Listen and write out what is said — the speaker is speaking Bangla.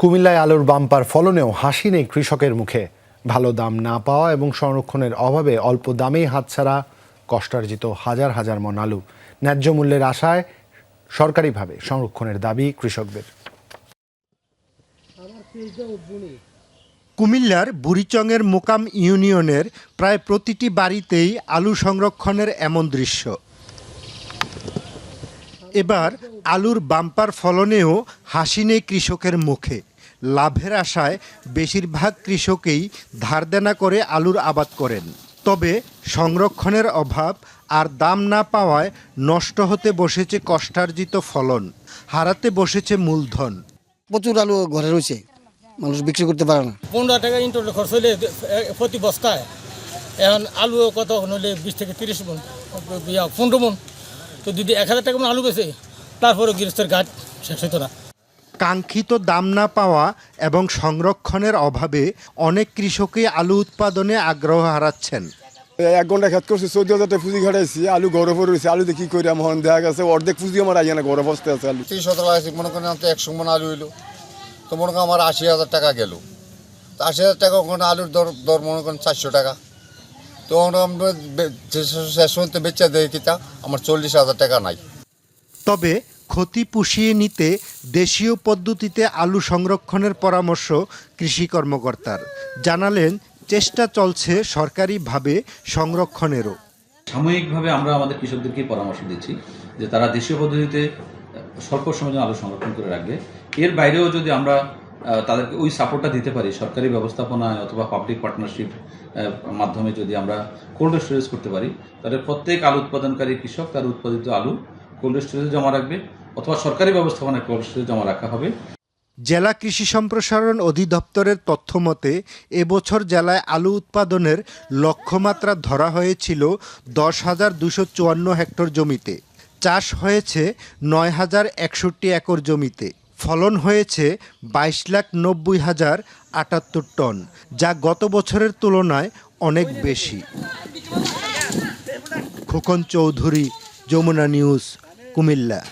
কুমিল্লায় আলুর বাম্পার ফলনেও হাসি নেই কৃষকের মুখে। ভালো দাম না পাওয়া এবং সংরক্ষণের অভাবে অল্প দামেই হাতছাড়া কষ্টার্জিত হাজার হাজার মন আলু। ন্যায্য মূল্যের আশায় সরকারিভাবে সংরক্ষণের দাবি কৃষকদের। কুমিল্লার বুড়িচংয়ের মোকাম ইউনিয়নের প্রায় প্রতিটি বাড়িতেই আলু সংরক্ষণের এমন দৃশ্য। এবার আলুর বাম্পার ফলনেও হাসি নেই কৃষকের মুখে। লাভের আশায় বেশিরভাগ কৃষকেই ধার দেনা করে আলুর আবাদ করেন। তবে সংরক্ষণের অভাব আর দাম না পাওয়ায় নষ্ট হতে বসেছে কষ্টার্জিত ফলন হারাতে বসেছে মূলধন। প্রচুর আলু ঘরে রয়েছে মানুষ বিক্রি করতে পারে না। পনেরো টাকা ইন্টারনেট খরচ হলে প্রতি বস্তায় এখন আলু কত হলে বিশ থেকে তিরিশ মন পনেরো মন। তো যদি এক হাজার টাকা মন আলু বেছে তারপরে গৃহস্থের গাছ শেষ হতো না। কাঙ্ক্ষিত দাম না পাওয়া এবং সংরক্ষণের অভাবে অনেক কৃষকই আলু উৎপাদনে আগ্রহ হারাচ্ছেন এক ঘণ্টা খেত করছি চোদ্দ হাজার টাকা পুঁজি ঘাটাইছি আলু গরম পরে রয়েছে আলুতে কি করি আমার দেখা গেছে অর্ধেক পুঁজি আমার আইয়া না গরম বসতে আছে আলু তিরিশ সতেরো লাগাইছি মনে করেন আমার একশো মন আলু হইল তো মনে করেন আমার আশি হাজার টাকা গেল তো আশি হাজার টাকা ওখানে আলুর দর দর মনে করেন চারশো টাকা তো আমরা শেষ পর্যন্ত বেচা দেয় কিতা আমার চল্লিশ হাজার টাকা নাই তবে ক্ষতি পুষিয়ে নিতে দেশীয় পদ্ধতিতে আলু সংরক্ষণের পরামর্শ কৃষি কর্মকর্তার। জানালেন, চেষ্টা চলছে সরকারিভাবে সংরক্ষণেরও। সাময়িকভাবে আমরা আমাদের কৃষকদেরকে পরামর্শ দিচ্ছি যে তারা দেশীয় পদ্ধতিতে স্বল্প সময় আলু সংরক্ষণ করে রাখবে। এর বাইরেও যদি আমরা তাদেরকে ওই সাপোর্টটা দিতে পারি, সরকারি ব্যবস্থাপনায় অথবা পাবলিক পার্টনারশিপ মাধ্যমে যদি আমরা কোল্ড স্টোরেজ করতে পারি, তাহলে প্রত্যেক আলু উৎপাদনকারী কৃষক তার উৎপাদিত আলু কোল্ড স্টোরেজে জমা রাখবে অথবা সরকারি ব্যবস্থাপনায় কোল্ড স্টোরেজে জমা রাখা হবে। জেলা কৃষি সম্প্রসারণ অধিদপ্তরের তথ্য মতে এবছর জেলায় আলু উৎপাদনের লক্ষ্যমাত্রা ধরা হয়েছিল দশ হাজার দুশো চুয়ান্ন হেক্টর জমিতে। চাষ হয়েছে নয় হাজার একষট্টি একর জমিতে। ফলন হয়েছে বাইশ লাখ নব্বই হাজার আটাত্তর টন, যা গত বছরের তুলনায় অনেক বেশি। খোকন চৌধুরী, যমুনা নিউজ। يحكم الله.